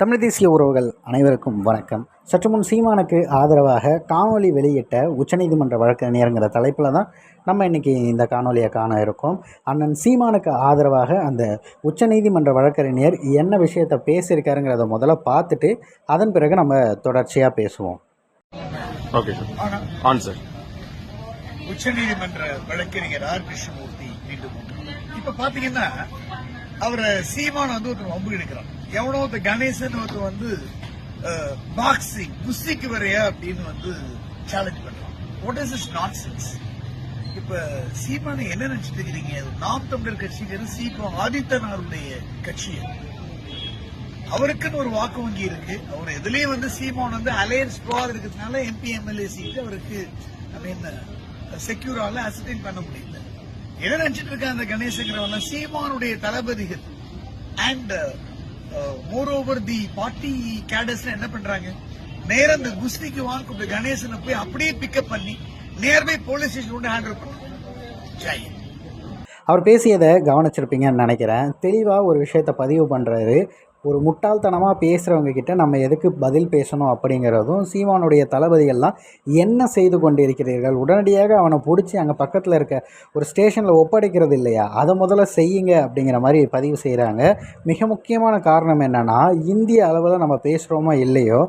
தமிழ் தேசிய உறவுகள் அனைவருக்கும் வணக்கம். சற்று முன் சீமானுக்கு ஆதரவாக காணொளி வெளியிட்ட உச்சநீதிமன்ற வழக்கறிஞருங்கிற தலைப்பில் தான் நம்ம இன்றைக்கி இந்த காணொலியை காண இருக்கோம். அண்ணன் சீமானுக்கு ஆதரவாக அந்த உச்சநீதிமன்ற வழக்கறிஞர் என்ன விஷயத்தை பேசியிருக்காருங்கிறத முதல்ல பார்த்துட்டு அதன் பிறகு நம்ம தொடர்ச்சியாக பேசுவோம். ஓகே சார் ஆன் சார் உச்சநீதிமன்ற வழக்கறிஞர் ஆர் கிருஷ்ணமூர்த்தி மீண்டும். இப்ப பாத்தீங்கன்னா அவரை சீமான் வந்து ஒருத்தர் வம்பு எடுக்கிறான். எவனோ ஒருத்தர் கணேசன் ஒருத்தர் வந்து பாக்ஸிங் குஸ்திக்கு வரையா அப்படின்னு வந்து சேலஞ்ச் பண்றான். What is is not sense இப்ப சீமானை என்ன நினைச்சிட்டு இருக்கிறீங்க? நாம் தமிழர் கட்சிங்கிறது சீக்கிரம் ஆதித்தனாருடைய கட்சி. அவருக்குன்னு ஒரு வாக்கு வங்கி இருக்கு. அவர் எதுலயும் வந்து சீமான் வந்து அலையன்ஸ் ப்ரார் இருக்கிறதுனால எம்பி எம்எல்ஏ சீட்டு அவருக்கு ஐ மீன் செக்யூரால அசர்டைன் பண்ண முடியல என்ன நினைச்சிட்டு இருக்க அந்த கணேசங்கிறவன் சீமானுடைய தளபதிகள். And moreover the party cadres என்ன பண்றாங்க? நேரம் இந்த குஸ்திக்கு வாங்க கணேசனை போய் அப்படியே பிக்கப் பண்ணி நியர்பை போலீஸ் ஸ்டேஷன் கொண்டு ஹேண்டில் பண்ணுவோம் அவர் பேசியதை கவனிச்சிருப்பீங்கன்னு நினைக்கிறேன். தெளிவாக ஒரு விஷயத்தை பதிவு பண்ணுறாரு ஒரு முட்டாள்தனமாக பேசுகிறவங்க கிட்ட நம்ம எதுக்கு பதில் பேசணும் அப்படிங்கிறதும் சீமானுடைய தளபதிகள்லாம் என்ன செய்து கொண்டிருக்கிறீர்கள்? உடனடியாக அவனை பிடிச்சி அங்கே பக்கத்தில் இருக்க ஒரு ஸ்டேஷனில் ஒப்படைக்கிறது இல்லையா? அதை முதல்ல செய்யுங்க அப்படிங்கிற மாதிரி பதிவு செய்கிறாங்க மிக முக்கியமான காரணம் என்னென்னா இந்திய அளவில் நம்ம பேசுகிறோமோ இல்லையோ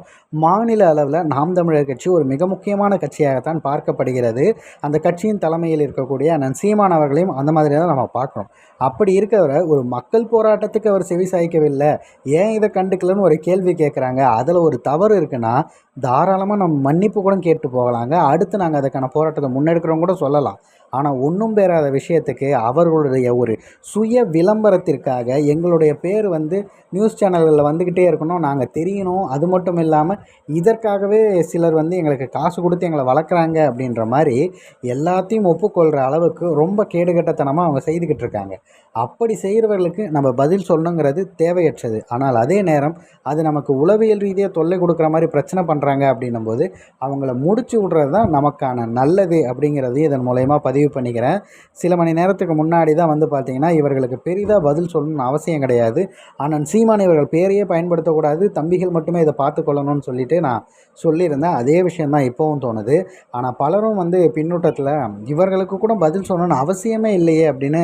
மாநில அளவில் நாம் தமிழர் கட்சி ஒரு மிக முக்கியமான கட்சியாகத்தான் பார்க்கப்படுகிறது. அந்த கட்சியின் தலைமையில் இருக்கக்கூடிய அண்ணன் சீமான் அவர்களையும் அந்த மாதிரி தான் நம்ம பார்க்குறோம் அப்படி இருக்கிறவரை ஒரு மக்கள் போராட்டத்துக்கு அவர் செவி சாய்க்கவில்லை. ஏன் இதை கண்டுக்கலன்னு ஒரு கேள்வி கேட்குறாங்க அதில் ஒரு தவறு இருக்குன்னா தாராளமாக நம்ம மன்னிப்பு கூட கேட்டு போகலாங்க. அடுத்து நாங்கள் அதுக்கான போராட்டத்தை முன்னெடுக்கிறோம் கூட சொல்லலாம். ஆனால் ஒன்றும் பேராத விஷயத்துக்கு அவர்களுடைய ஒரு சுய விளம்பரத்திற்காக எங்களுடைய பேர் வந்து நியூஸ் சேனல்களில் வந்துக்கிட்டே இருக்கணும். நாங்கள் தெரியணும். அது மட்டும் இல்லாமல் இதற்காகவே சிலர் வந்து எங்களுக்கு காசு கொடுத்து எங்களை வளர்க்குறாங்க அப்படின்ற மாதிரி எல்லாத்தையும் ஒப்புக்கொள்கிற அளவுக்கு ரொம்ப கேடுகட்டத்தனமாக அவங்க செய்துக்கிட்டு இருக்காங்க. அப்படி செய்கிறவர்களுக்கு நம்ம பதில் சொல்லணுங்கிறது தேவையற்றது. ஆனால் அதே நேரம் அது நமக்கு உளவியல் ரீதியாக தொல்லை கொடுக்குற மாதிரி பிரச்சனை பண்ணுறாங்க அப்படின்னும் போது அவங்கள முடிச்சு விட்றது தான் நமக்கான நல்லது அப்படிங்கிறதையும் இதன் மூலயமா பதிவு பண்ணிக்கிறேன். சில மணி நேரத்துக்கு முன்னாடி தான் வந்து பார்த்திங்கன்னா இவர்களுக்கு பெரிதாக பதில் சொல்லணும்னு அவசியம் கிடையாது. ஆனால் சீமான் இவர்கள் பேரையே பயன்படுத்தக்கூடாது தம்பிகள் மட்டுமே இதை பார்த்து கொள்ளணும்னு சொல்லிட்டு நான் சொல்லியிருந்தேன். அதே விஷயந்தான் இப்போவும் தோணுது. ஆனால் பலரும் வந்து பின்னூட்டத்தில் இவர்களுக்கு கூட பதில் சொல்லணும்னு அவசியமே இல்லையே அப்படின்னு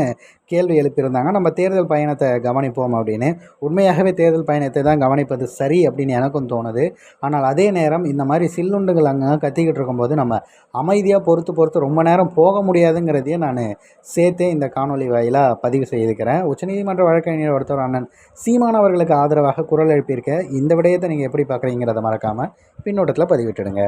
கேள்வி எழுப்பியிருந்தாங்க. நம்ம தேர்தல் பயணத்தை கவனிப்போம் அப்படின்னு. உண்மையாகவே தேர்தல் பயணத்தை தான் கவனிப்பது சரி அப்படின்னு எனக்கும் தோணுது. ஆனால் அதே நேரம் நேரம் இந்த மாதிரி சில்லுண்டுகள் அங்கே கத்திக்கிட்டு இருக்கும்போது நம்ம அமைதியாக பொறுத்து பொறுத்து ரொம்ப நேரம் போக முடியாதுங்கிறதையே நான் சேர்த்தே இந்த காணொலி வாயிலாக பதிவு செய்திருக்கிறேன் உச்சநீதிமன்ற வழக்கறிஞர் ஒருத்தர் அண்ணன் சீமான் அவர்களுக்கு ஆதரவாக குரல் எழுப்பியிருக்க இந்த விடயத்தை நீங்கள் எப்படி பார்க்குறீங்கிறத மறக்காமல் பின்னோட்டத்தில் பதிவிட்டுடுங்க.